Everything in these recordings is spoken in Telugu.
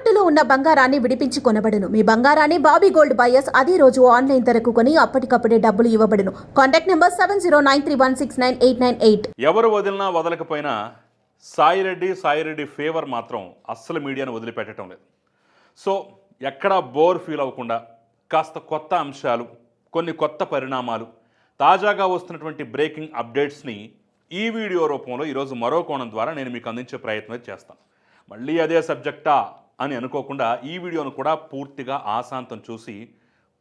తాకట్టులో ఉన్న బంగారాన్ని విడిపించి కొనబడును. మీ బంగారాన్ని బాబీ గోల్డ్ బయర్స్ అదే రోజు ఆన్లైన్ ధరకు కొని అప్పటికప్పుడే డబ్బులు ఇవ్వబడును. Contact number seven zero nine three one six nine eight nine eight. ఎవరు వదిలినా వదలకపోయినా సాయిరెడ్డి సాయిరెడ్డి ఫేవర్ మాత్రం అస్సలు మీడియాను వదిలిపెట్టడం లేదు. సో ఎక్కడా బోర్ ఫీల్ అవ్వకుండా కాస్త కొత్త అంశాలు కొన్ని కొత్త పరిణామాలు తాజాగా వస్తున్నటువంటి బ్రేకింగ్ అప్డేట్స్ని ఈ వీడియో రూపంలో ఈరోజు మరో కోణం ద్వారా నేను మీకు అందించే ప్రయత్నం చేస్తాను. మళ్ళీ అదే సబ్జెక్టా? అని అనుకోకుండా ఈ వీడియోను కూడా పూర్తిగా ఆశాంతం చూసి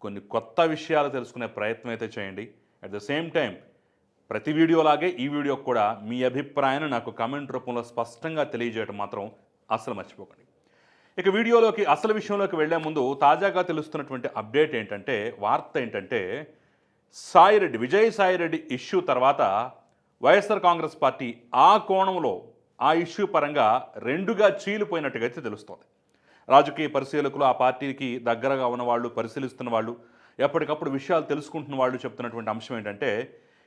కొన్ని కొత్త విషయాలు తెలుసుకునే ప్రయత్నం అయితే చేయండి. అట్ ద సేమ్ టైం ప్రతి వీడియోలాగే ఈ వీడియో కూడా మీ అభిప్రాయాన్ని నాకు కమెంట్ రూపంలో స్పష్టంగా తెలియజేయడం మాత్రం అసలు మర్చిపోకండి. ఇక వీడియోలోకి అసలు విషయంలోకి వెళ్ళే ముందు తాజాగా తెలుస్తున్నటువంటి అప్డేట్ ఏంటంటే వార్త ఏంటంటే సాయిరెడ్డి విజయ్ సాయిరెడ్డి ఇష్యూ తర్వాత వైఎస్ఆర్ కాంగ్రెస్ పార్టీ ఆ కోణంలో ఆ ఇష్యూ పరంగా రెండుగా చీలిపోయినట్టుగా అయితే తెలుస్తోంది. రాజకీయ పరిశీలకులు ఆ పార్టీకి దగ్గరగా ఉన్న వాళ్ళు పరిశీలిస్తున్న వాళ్ళు ఎప్పటికప్పుడు విషయాలు తెలుసుకుంటున్న వాళ్ళు చెప్తున్నటువంటి అంశం ఏంటంటే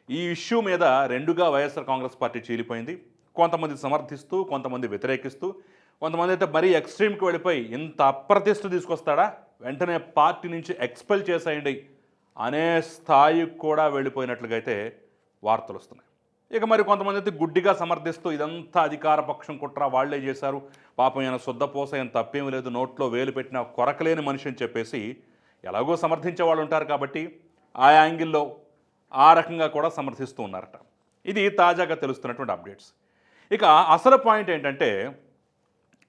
ఈ ఇష్యూ మీద రెండుగా వైఎస్ఆర్ కాంగ్రెస్ పార్టీ చీలిపోయింది. కొంతమంది సమర్థిస్తూ కొంతమంది వ్యతిరేకిస్తూ కొంతమంది అయితే మరీ ఎక్స్ట్రీమ్కి వెళ్ళిపోయి ఇంత అప్రతిష్ట తీసుకొస్తాడా? వెంటనే పార్టీ నుంచి ఎక్స్పెల్ చేసేయండి అనే స్థాయికి కూడా వెళ్ళిపోయినట్లుగా అయితే వార్తలు వస్తున్నాయి. ఇక మరి కొంతమంది అయితే గుడ్డిగా సమర్థిస్తూ ఇదంతా అధికార పక్షం కుట్ర వాళ్ళే చేశారు. పాపం ఆయన శుద్ధపోస ఆయన తప్పేం లేదు. నోట్లో వేలు పెట్టిన కొరకలేని మనిషి అని చెప్పేసి ఎలాగో సమర్థించే వాళ్ళు ఉంటారు కాబట్టి ఆ యాంగిల్లో ఆ రకంగా కూడా సమర్థిస్తూ ఉన్నారట. ఇది తాజాగా తెలుస్తున్నటువంటి అప్డేట్స్. ఇక అసలు పాయింట్ ఏంటంటే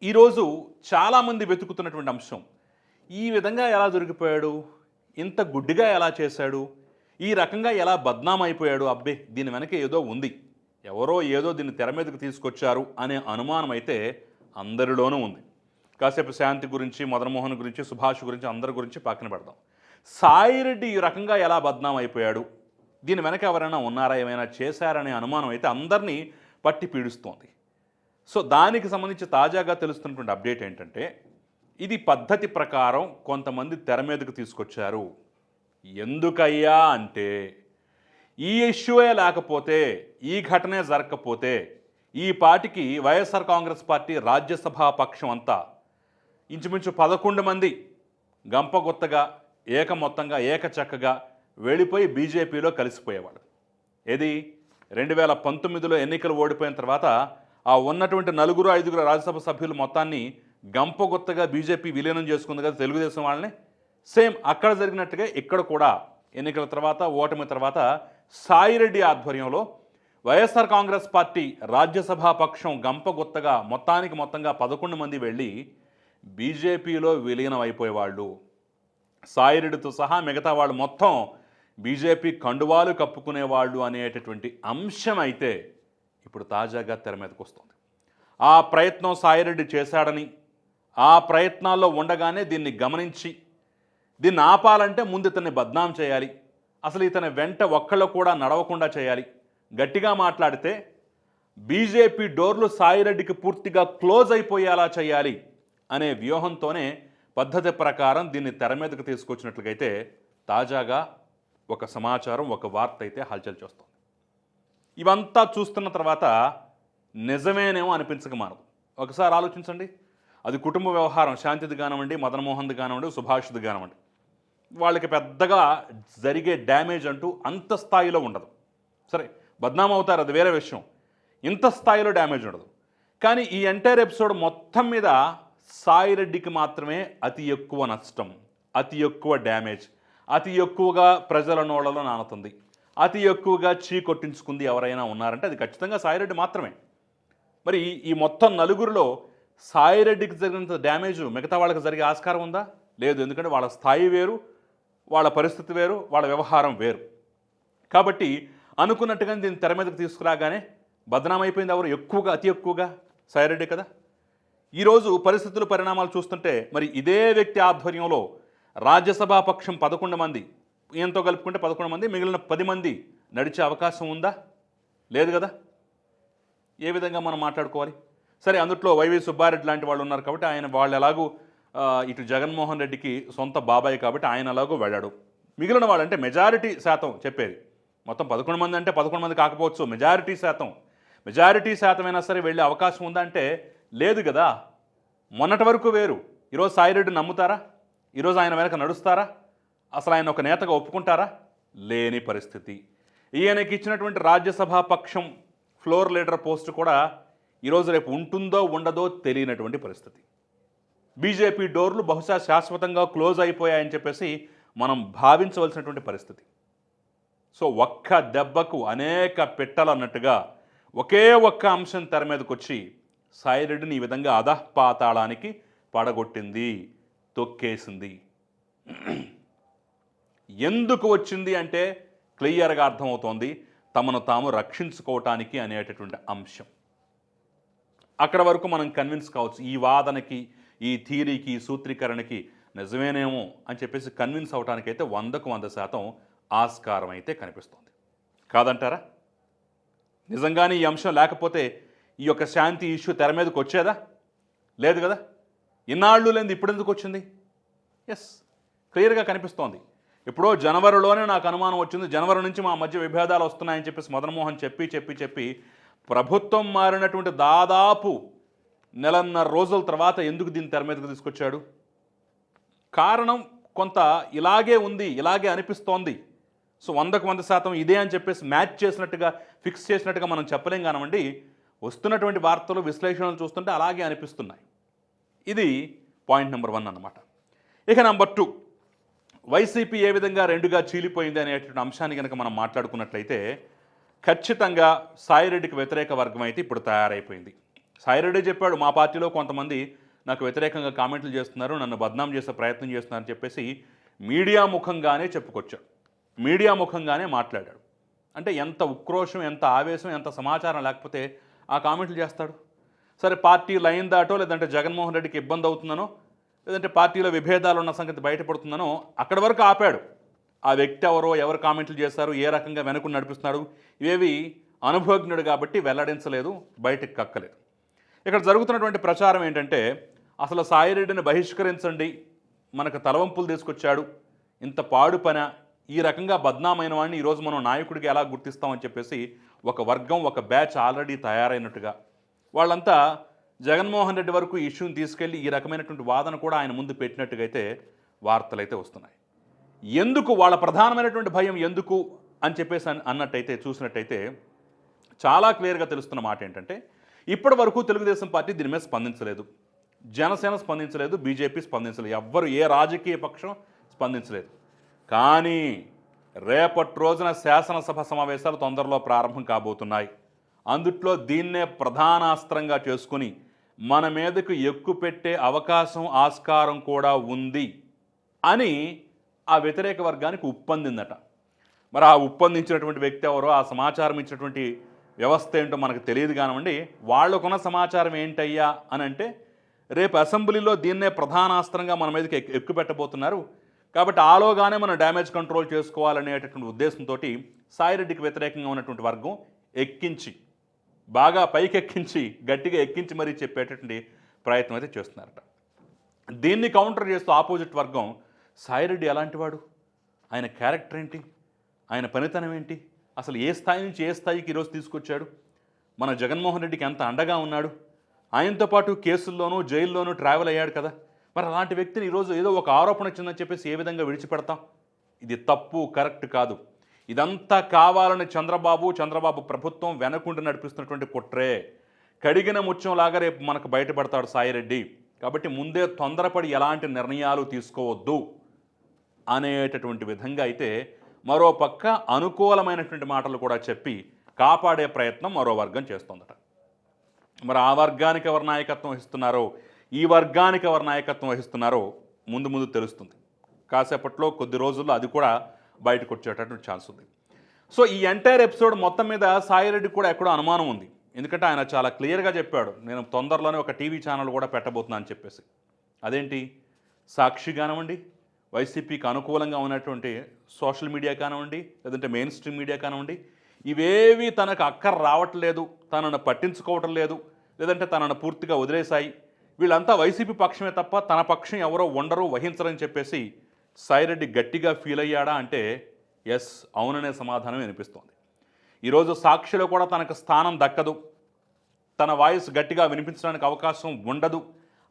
ఈరోజు చాలామంది వెతుకుతున్నటువంటి అంశం ఈ విధంగా ఎలా దొరికిపోయాడు? ఇంత గుడ్డిగా ఎలా చేశాడు? ఈ రకంగా ఎలా బద్నామైపోయాడు అబ్బే దీని వెనక ఏదో ఉంది. ఎవరో ఏదో దీన్ని తెర మీదకు తీసుకొచ్చారు అనే అనుమానం అయితే అందరిలోనూ ఉంది. కాసేపు శాంతి గురించి మదన్మోహన్ గురించి సుభాష్ గురించి అందరి గురించి పక్కన పెడదాం. సాయిరెడ్డి ఈ రకంగా ఎలా బద్నాం అయిపోయాడు? దీని వెనక ఎవరైనా ఉన్నారా? ఏమైనా చేశారనే అనుమానం అయితే అందరినీ పట్టి పీడిస్తోంది. సో దానికి సంబంధించి తాజాగా తెలుస్తున్నటువంటి అప్డేట్ ఏంటంటే ఇది పద్ధతి ప్రకారం కొంతమంది తెర మీదకు తీసుకొచ్చారు. ఎందుకయ్యా అంటే ఈ ఇష్యూయే లేకపోతే ఈ ఘటనే జరగకపోతే ఈ పార్టీకి వైఎస్ఆర్ కాంగ్రెస్ పార్టీ రాజ్యసభ పక్షం అంతా ఇంచుమించు పదకొండు మంది గంపగొత్తగా ఏక మొత్తంగా ఏకచక్కగా వెళ్ళిపోయి బీజేపీలో కలిసిపోయేవాడు ఏది? రెండు వేల పంతొమ్మిదిలో ఎన్నికలు ఓడిపోయిన తర్వాత ఆ ఉన్నటువంటి నలుగురు ఐదుగురు రాజ్యసభ సభ్యులు మొత్తాన్ని గంపగొత్తగా బీజేపీ విలీనం చేసుకుంది కదా తెలుగుదేశం వాళ్ళని. సేమ్ అక్కడ జరిగినట్టుగా ఇక్కడ కూడా ఎన్నికల తర్వాత ఓటమి తర్వాత సాయిరెడ్డి ఆధ్వర్యంలో వైఎస్ఆర్ కాంగ్రెస్ పార్టీ రాజ్యసభ పక్షం గంపగుత్తగా మొత్తానికి మొత్తంగా పదకొండు మంది వెళ్ళి బీజేపీలో విలీనం అయిపోయేవాళ్ళు సాయిరెడ్డితో సహా మిగతా వాళ్ళు మొత్తం బీజేపీ కండువాలు కప్పుకునేవాళ్ళు అనేటటువంటి అంశం అయితే ఇప్పుడు తాజాగా తెర మీదకు వస్తుంది. ఆ ప్రయత్నం సాయిరెడ్డి చేశాడని ఆ ప్రయత్నాల్లో ఉండగానే దీన్ని గమనించి దీన్ని ఆపాలంటే ముందు ఇతన్ని బద్నాం చేయాలి. అసలు ఇతని వెంట ఒక్కళ్ళు కూడా నడవకుండా చేయాలి. గట్టిగా మాట్లాడితే బీజేపీ డోర్లు సాయిరెడ్డికి పూర్తిగా క్లోజ్ అయిపోయేలా చేయాలి అనే వ్యూహంతోనే పద్ధతి ప్రకారం దీన్ని తెర మీదకు తీసుకొచ్చినట్లుగైతే తాజాగా ఒక సమాచారం ఒక వార్త అయితే హల్చల్ చేస్తుంది. ఇవంతా చూస్తున్న తర్వాత నిజమేనేమో అనిపించక మారదు. ఒకసారి ఆలోచించండి. అది కుటుంబ వ్యవహారం. శాంతిది కానివ్వండి మదన్మోహన్ది కానివ్వండి సుభాష్ది కానివ్వండి. వాళ్ళకి పెద్దగా జరిగే డ్యామేజ్ అంటూ అంత స్థాయిలో ఉండదు. సరే బద్నాం అవుతారు అది వేరే విషయం. ఇంత స్థాయిలో డ్యామేజ్ ఉండదు. కానీ ఈ ఎంటైర్ ఎపిసోడ్ మొత్తం మీద సాయిరెడ్డికి మాత్రమే అతి ఎక్కువ నష్టం అతి ఎక్కువ డ్యామేజ్ అతి ఎక్కువగా ప్రజల నోళ్ళలో నానుతుంది అతి ఎక్కువగా చీ కొట్టించుకుంది ఎవరైనా ఉన్నారంటే అది ఖచ్చితంగా సాయిరెడ్డి మాత్రమే. మరి ఈ- ఈ మొత్తం నలుగురిలో సాయిరెడ్డికి జరిగినంత డ్యామేజ్ మిగతా వాళ్ళకి జరిగే ఆస్కారం ఉందా? లేదు ఎందుకంటే వాళ్ళ స్థాయి వేరు వాళ్ళ పరిస్థితి వేరు వాళ్ళ వ్యవహారం వేరు. కాబట్టి అనుకున్నట్టుగా దీన్ని తెర మీదకి తీసుకురాగానే బదనామైపోయింది ఎవరు? ఎక్కువగా అతి ఎక్కువగా సాయిరెడ్డి కదా? ఈరోజు పరిస్థితులు పరిణామాలు చూస్తుంటే మరి ఇదే వ్యక్తి ఆధ్వర్యంలో రాజ్యసభ పక్షం పదకొండు మంది ఈయనతో కలుపుకుంటే పదకొండు మంది మిగిలిన పది మంది నడిచే అవకాశం ఉందా? లేదు కదా? ఏ విధంగా మనం మాట్లాడుకోవాలి? సరే అందుట్లో వైవి సుబ్బారెడ్డి లాంటి వాళ్ళు ఉన్నారు కాబట్టి ఆయన వాళ్ళు ఎలాగూ ఇటు జగన్మోహన్ రెడ్డికి సొంత బాబాయ్ కాబట్టి ఆయన అలాగో వెళ్ళాడు. మిగిలిన వాళ్ళంటే మెజారిటీ శాతం చెప్పేది. మొత్తం పదకొండు మంది అంటే పదకొండు మంది కాకపోవచ్చు మెజారిటీ శాతం. మెజారిటీ శాతం అయినా సరే వెళ్ళే అవకాశం ఉందంటే లేదు కదా. మొన్నటి వరకు వేరు. ఈరోజు సాయిరెడ్డి నమ్ముతారా? ఈరోజు ఆయన వెనక నడుస్తారా? అసలు ఆయన ఒక నేతగా ఒప్పుకుంటారా? లేని పరిస్థితి. ఈయనకి ఇచ్చినటువంటి రాజ్యసభ పక్షం ఫ్లోర్ లీడర్ పోస్ట్ కూడా ఈరోజు రేపు ఉంటుందో ఉండదో తెలియనటువంటి పరిస్థితి. బీజేపీ డోర్లు బహుశా శాశ్వతంగా క్లోజ్ అయిపోయాయని చెప్పేసి మనం భావించవలసినటువంటి పరిస్థితి. సో ఒక్క దెబ్బకు అనేక పెట్టలు అన్నట్టుగా ఒకే ఒక్క అంశం తెర మీదకి వచ్చి సాయిరెడ్డిని ఈ విధంగా అధపాతాళానికి పడగొట్టింది తొక్కేసింది. ఎందుకు వచ్చింది అంటే క్లియర్గా అర్థమవుతోంది తమను తాము రక్షించుకోవటానికి అనేటటువంటి అంశం. అక్కడ వరకు మనం కన్విన్స్ కావచ్చు ఈ వాదనకి ఈ థీరీకి సూత్రీకరణకి నిజమేనేమో అని చెప్పేసి కన్విన్స్ అవటానికైతే వందకు వంద శాతం ఆస్కారం అయితే కనిపిస్తోంది. కాదంటారా? నిజంగానే ఈ అంశం లేకపోతే ఈ యొక్క శాంతి ఇష్యూ తెర మీదకి వచ్చేదా? లేదు కదా? ఇన్నాళ్ళు లేనిది ఇప్పుడు ఎందుకు వచ్చింది? ఎస్ క్లియర్గా కనిపిస్తోంది. ఎప్పుడో జనవరిలోనే నాకు అనుమానం వచ్చింది. జనవరి నుంచి మా మధ్య విభేదాలు వస్తున్నాయని చెప్పేసి మదన్మోహన్ చెప్పి చెప్పి చెప్పి ప్రభుత్వం మారినటువంటి దాదాపు నెలన్నర రోజుల తర్వాత ఎందుకు దీన్ని తెర మీదకు తీసుకొచ్చాడు? కారణం కొంత ఇలాగే ఉంది ఇలాగే అనిపిస్తోంది. సో వందకు వంద శాతం ఇదే అని చెప్పేసి మ్యాచ్ చేసినట్టుగా ఫిక్స్ చేసినట్టుగా మనం చెప్పలేం కానివ్వండి వస్తున్నటువంటి వార్తలు విశ్లేషణలు చూస్తుంటే అలాగే అనిపిస్తున్నాయి. ఇది పాయింట్ నెంబర్ వన్ అన్నమాట. ఇక నెంబర్ టూ. వైసీపీ ఏ విధంగా రెండుగా చీలిపోయింది అనేటువంటి అంశాన్ని కనుక మనం మాట్లాడుకున్నట్లయితే ఖచ్చితంగా సాయిరెడ్డికి వ్యతిరేక వర్గం అయితే ఇప్పుడు తయారైపోయింది. సాయిరెడ్డి చెప్పాడు మా పార్టీలో కొంతమంది నాకు వ్యతిరేకంగా కామెంట్లు చేస్తున్నారు నన్ను బద్నాం చేసే ప్రయత్నం చేస్తున్నారని చెప్పేసి మీడియా ముఖంగానే చెప్పుకొచ్చాడు మీడియా ముఖంగానే మాట్లాడాడు. అంటే ఎంత ఉక్రోషం ఎంత ఆవేశం ఎంత సమాచారం లేకపోతే ఆ కామెంట్లు చేస్తాడు? సరే పార్టీ లైన్ దాటో లేదంటే జగన్మోహన్ రెడ్డికి ఇబ్బంది అవుతుందనో లేదంటే పార్టీలో విభేదాలు ఉన్న సంగతి బయటపడుతుందనో అక్కడి వరకు ఆపాడు. ఆ వ్యక్తి ఎవరో ఎవరు కామెంట్లు చేశారు ఏ రకంగా వెనుక నడిపిస్తున్నాడు ఇవేవి అనుభవజ్ఞుడు కాబట్టి వెల్లడించలేదు బయటకు కక్కలేదు. ఇక్కడ జరుగుతున్నటువంటి ప్రచారం ఏంటంటే అసలు సాయిరెడ్డిని బహిష్కరించండి మనకు తలవంపులు తీసుకొచ్చాడు ఇంత పాడు పన ఈ రకంగా బద్నామైన వాడిని ఈరోజు మనం నాయకుడికి ఎలా గుర్తిస్తామని చెప్పేసి ఒక వర్గం ఒక బ్యాచ్ ఆల్రెడీ తయారైనట్టుగా. వాళ్ళంతా జగన్మోహన్ రెడ్డి వరకు ఈ ఇష్యూని తీసుకెళ్ళి ఈ రకమైనటువంటి వాదన కూడా ఆయన ముందు పెట్టినట్టుగా అయితే వార్తలైతే వస్తున్నాయి. ఎందుకు వాళ్ళ ప్రధానమైనటువంటి భయం ఎందుకు అని చెప్పేసి అన్నట్టయితే చూసినట్టయితే చాలా క్లియర్గా తెలుస్తున్న మాట ఏంటంటే ఇప్పటి వరకు తెలుగుదేశం పార్టీ దీని మీద స్పందించలేదు. జనసేన స్పందించలేదు బీజేపీ స్పందించలేదు ఎవ్వరు ఏ రాజకీయ పక్షం స్పందించలేదు. కానీ రేపటి రోజున శాసనసభ సమావేశాలు తొందరలో ప్రారంభం కాబోతున్నాయి. అందుట్లో దీన్నే ప్రధానాస్త్రంగా చేసుకుని మన మీదకు ఎక్కుపెట్టే అవకాశం ఆస్కారం కూడా ఉంది అని ఆ వ్యతిరేక వర్గానికి ఉప్పందిందట. మరి ఆ ఉప్పందించినటువంటి వ్యక్తి ఎవరో ఆ సమాచారం ఇచ్చినటువంటి వ్యవస్థ ఏంటో మనకు తెలియదు కానివ్వండి వాళ్ళకున్న సమాచారం ఏంటయ్యా అని అంటే రేపు అసెంబ్లీలో దీన్నే ప్రధానాస్త్రంగా మన మీదకి ఎక్కు పెట్టబోతున్నారు కాబట్టి ఆలోగానే మనం డ్యామేజ్ కంట్రోల్ చేసుకోవాలనేటటువంటి ఉద్దేశంతో సాయిరెడ్డికి వ్యతిరేకంగా ఉన్నటువంటి వర్గం ఎక్కించి బాగా పైకెక్కించి గట్టిగా ఎక్కించి మరీ చెప్పేటటువంటి ప్రయత్నం అయితే చేస్తున్నారట. దీన్ని కౌంటర్ చేస్తూ ఆపోజిట్ వర్గం సాయిరెడ్డి ఎలాంటివాడు? ఆయన క్యారెక్టర్ ఏంటి? ఆయన పనితనం ఏంటి? అసలు ఏ స్థాయి నుంచి ఏ స్థాయికి ఈరోజు తీసుకొచ్చాడు? మన జగన్మోహన్ రెడ్డికి ఎంత అండగా ఉన్నాడు? ఆయనతో పాటు కేసుల్లోనూ జైల్లోనూ ట్రావెల్ అయ్యాడు కదా. మరి అలాంటి వ్యక్తిని ఈరోజు ఏదో ఒక ఆరోపణ వచ్చిందని చెప్పేసి ఏ విధంగా విడిచిపెడతాం? ఇది తప్పు కరెక్ట్ కాదు. ఇదంతా కావాలని చంద్రబాబు చంద్రబాబు ప్రభుత్వం వెనకుండి నడిపిస్తున్నటువంటి కుట్రే. కడిగిన ముత్యంలాగా రేపు మనకు బయటపడతాడు సాయిరెడ్డి. కాబట్టి ముందే తొందరపడి ఎలాంటి నిర్ణయాలు తీసుకోవద్దు అనేటటువంటి విధంగా అయితే మరో పక్క అనుకూలమైనటువంటి మాటలు కూడా చెప్పి కాపాడే ప్రయత్నం మరో వర్గం చేస్తోందట. మరి ఆ వర్గానికి ఎవరు నాయకత్వం వహిస్తున్నారో ఈ వర్గానికి ఎవరు నాయకత్వం వహిస్తున్నారో ముందు ముందు తెలుస్తుంది. కాసేపట్లో కొద్ది రోజుల్లో అది కూడా బయటకు వచ్చేటటువంటి ఛాన్స్ ఉంది. సో ఈ ఎంటైర్ ఎపిసోడ్ మొత్తం మీద సాయిరెడ్డి కూడా ఎక్కడో అనుమానం ఉంది. ఎందుకంటే ఆయన చాలా క్లియర్గా చెప్పాడు నేను తొందరలోనే ఒక టీవీ ఛానల్ కూడా పెట్టబోతున్నాను అని చెప్పేసి. అదేంటి? సాక్షి కానివ్వండి వైసీపీకి అనుకూలంగా ఉన్నటువంటి సోషల్ మీడియా కానివ్వండి లేదంటే మెయిన్ స్ట్రీమ్ మీడియా కానివ్వండి ఇవేవి తనకు అక్కర రావట్లేదు తనను పట్టించుకోవటం లేదు లేదంటే తనను పూర్తిగా వదిలేశాయి. వీళ్ళంతా వైసీపీ పక్షమే తప్ప తన పక్షం ఎవరో ఉండరు వహించరని చెప్పేసి సాయిరెడ్డి గట్టిగా ఫీల్ అయ్యాడా అంటే ఎస్ అవుననే సమాధానం వినిపిస్తోంది. ఈరోజు సాక్షిలో కూడా తనకు స్థానం దక్కదు. తన వాయిస్ గట్టిగా వినిపించడానికి అవకాశం ఉండదు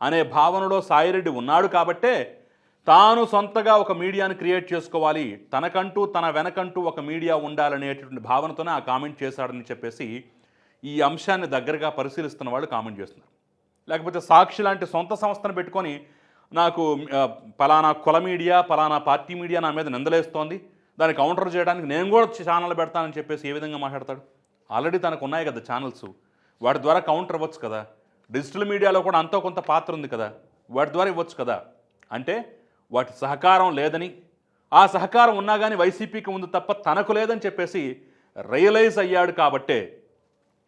అనే భావనలో సాయిరెడ్డి ఉన్నాడు కాబట్టే తాను సొంతగా ఒక మీడియాను క్రియేట్ చేసుకోవాలి. తనకంటూ తన వెనకంటూ ఒక మీడియా ఉండాలనేటటువంటి భావనతోనే ఆ కామెంట్ చేశాడని చెప్పేసి ఈ అంశాన్ని దగ్గరగా పరిశీలిస్తున్న వాళ్ళు కామెంట్ చేస్తున్నారు. లేకపోతే సాక్షి లాంటి సొంత సంస్థను పెట్టుకొని నాకు పలానా కుల మీడియా పలానా పార్టీ మీడియా నా మీద నిందలేస్తోంది. దాన్ని కౌంటర్ చేయడానికి నేను కూడా ఛానల్ పెడతానని చెప్పేసి ఏ విధంగా మాట్లాడతాడు? ఆల్రెడీ తనకు ఉన్నాయి కదా ఛానల్స్. వాటి ద్వారా కౌంటర్ ఇవ్వచ్చు కదా. డిజిటల్ మీడియాలో కూడా అంతో కొంత పాత్ర ఉంది కదా. వాటి ద్వారా ఇవ్వచ్చు కదా. అంటే వాటి సహకారం లేదని ఆ సహకారం ఉన్నా కానీ వైసీపీకి ఉంది తప్ప తనకు లేదని చెప్పేసి రియలైజ్ అయ్యాడు కాబట్టే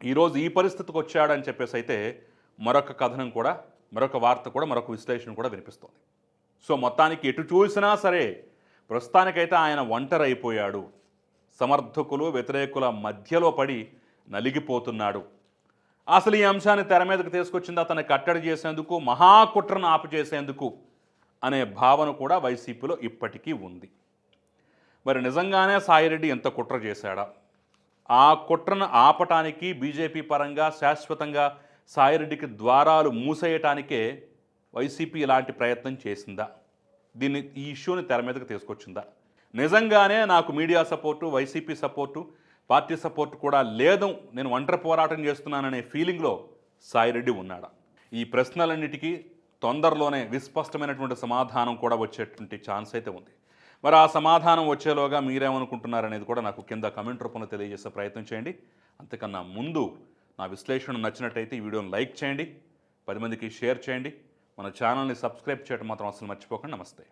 ఈరోజు ఈ పరిస్థితికి వచ్చాడని చెప్పేసి అయితే మరొక కథనం కూడా మరొక వార్త కూడా మరొక విశ్లేషణ కూడా వినిపిస్తోంది. సో మొత్తానికి ఎటు చూసినా సరే ప్రస్తుతానికైతే ఆయన ఒంటరి అయిపోయాడు సమర్థకులు వ్యతిరేకుల మధ్యలో పడి నలిగిపోతున్నాడు. అసలు ఈ అంశాన్ని తెర మీదకు తీసుకొచ్చింది అతన్ని కట్టడి చేసేందుకు మహాకుట్రను ఆపు చేసేందుకు అనే భావన కూడా వైసీపీలో ఇప్పటికీ ఉంది. మరి నిజంగానే సాయిరెడ్డి ఎంత కుట్ర చేశాడా? ఆ కుట్రను ఆపటానికి బీజేపీ పరంగా శాశ్వతంగా సాయిరెడ్డికి ద్వారాలు మూసేయటానికే వైసీపీ ఇలాంటి ప్రయత్నం చేసిందా? దీన్ని ఈ ఇష్యూని తెర మీదకి తీసుకొచ్చిందా? నిజంగానే నాకు media support YCP support party support కూడా లేదు. నేను ఒంటరి పోరాటం చేస్తున్నాననే ఫీలింగ్లో సాయిరెడ్డి ఉన్నాడా? ఈ ప్రశ్నలన్నిటికీ తొందరలోనే విస్పష్టమైనటువంటి సమాధానం కూడా వచ్చేటువంటి ఛాన్స్ అయితే ఉంది. మరి ఆ సమాధానం వచ్చేలోగా మీరేమనుకుంటున్నారనేది కూడా నాకు కింద కమెంట్ రూపంలో తెలియజేసే ప్రయత్నం చేయండి. అంతకన్నా ముందు నా విశ్లేషణ నచ్చినట్టయితే ఈ వీడియోని లైక్ చేయండి పది మందికి షేర్ చేయండి. మన ఛానల్ని సబ్స్క్రైబ్ చేయడం మాత్రం అసలు మర్చిపోకండి. నమస్తే.